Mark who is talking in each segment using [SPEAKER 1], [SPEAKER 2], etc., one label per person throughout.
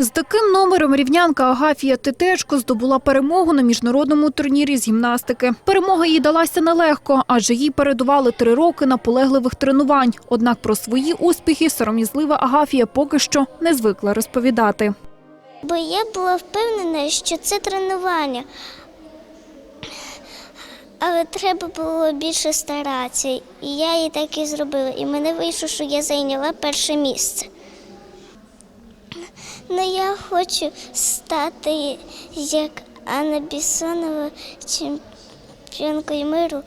[SPEAKER 1] З таким номером рівнянка Агафія Тетечко здобула перемогу на міжнародному турнірі з гімнастики. Перемога їй далася нелегко, адже їй передували три роки наполегливих тренувань. Однак про свої успіхи сором'язлива Агафія поки що не звикла розповідати.
[SPEAKER 2] Бо я була впевнена, що це тренування. Але треба було більше старатися. І я її так і зробила. І мене вийшло, що я зайняла перше місце. Ну, я хочу стати як Анна Бісонова, чемпіонкою миру.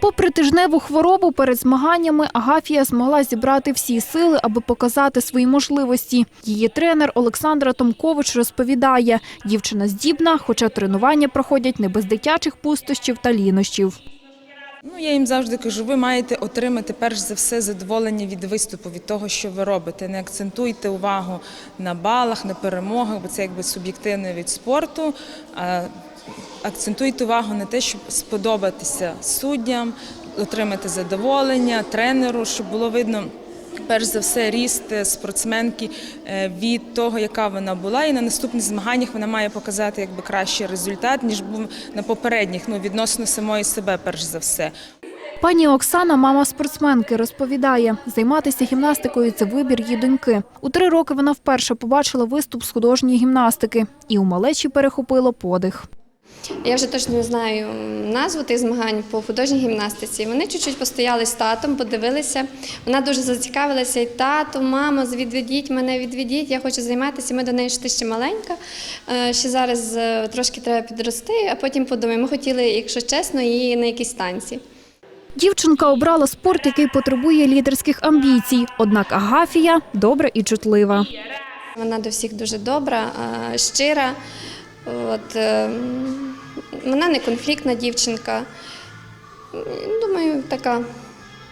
[SPEAKER 1] Попри тижневу хворобу перед змаганнями, Агафія змогла зібрати всі сили, аби показати свої можливості. Її тренер Олександра Томкович розповідає, дівчина здібна, хоча тренування проходять не без дитячих пустощів та лінощів.
[SPEAKER 3] Ну, я їм завжди кажу, ви маєте отримати перш за все задоволення від виступу, від того, що ви робите. Не акцентуйте увагу на балах, на перемогах, бо це якби суб'єктивний від спорту. А акцентуйте увагу на те, щоб сподобатися суддям, отримати задоволення, тренеру, щоб було видно. Перш за все, ріст е, спортсменки е, від того, яка вона була, і на наступних змаганнях вона має показати якби кращий результат ніж був на попередніх. Ну відносно самої себе, перш за все.
[SPEAKER 1] Пані Оксана, мама спортсменки, розповідає, займатися гімнастикою це вибір її доньки. У три роки вона вперше побачила виступ з художньої гімнастики, і у малечі перехопило подих.
[SPEAKER 4] Я вже точно не знаю назву тих змагань по художній гімнастиці. Вони чуть-чуть постояли з татом, подивилися. Вона дуже зацікавилася. І тато, мама, відведіть мене, відведіть. Я хочу займатися. Ми до неї ще ще маленька. Е, Ще зараз е, трошки треба підрости, а потім подумаємо. Ми хотіли, якщо чесно, її на якісь танці.
[SPEAKER 1] Дівчинка обрала спорт, який потребує лідерських амбіцій. Однак Агафія добра і чутлива.
[SPEAKER 4] Вона до всіх дуже добра, е, щира. От, е, вона не конфліктна дівчинка. Думаю, така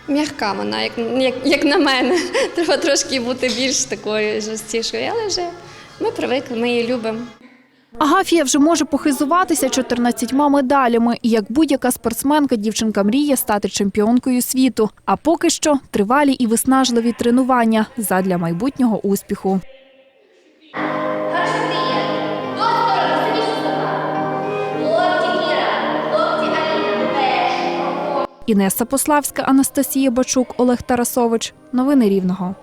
[SPEAKER 4] м'яка вона, як, як, як на мене. Треба трошки бути більш такою жорсткішою, але вже ми привикли, ми її любимо.
[SPEAKER 1] Агафія вже може похизуватися 14 медалями. І як будь-яка спортсменка, дівчинка мріє стати чемпіонкою світу. А поки що тривалі і виснажливі тренування задля майбутнього успіху. Інеса Пославська, Анастасія Бачук, Олег Тарасович. Новини Рівного.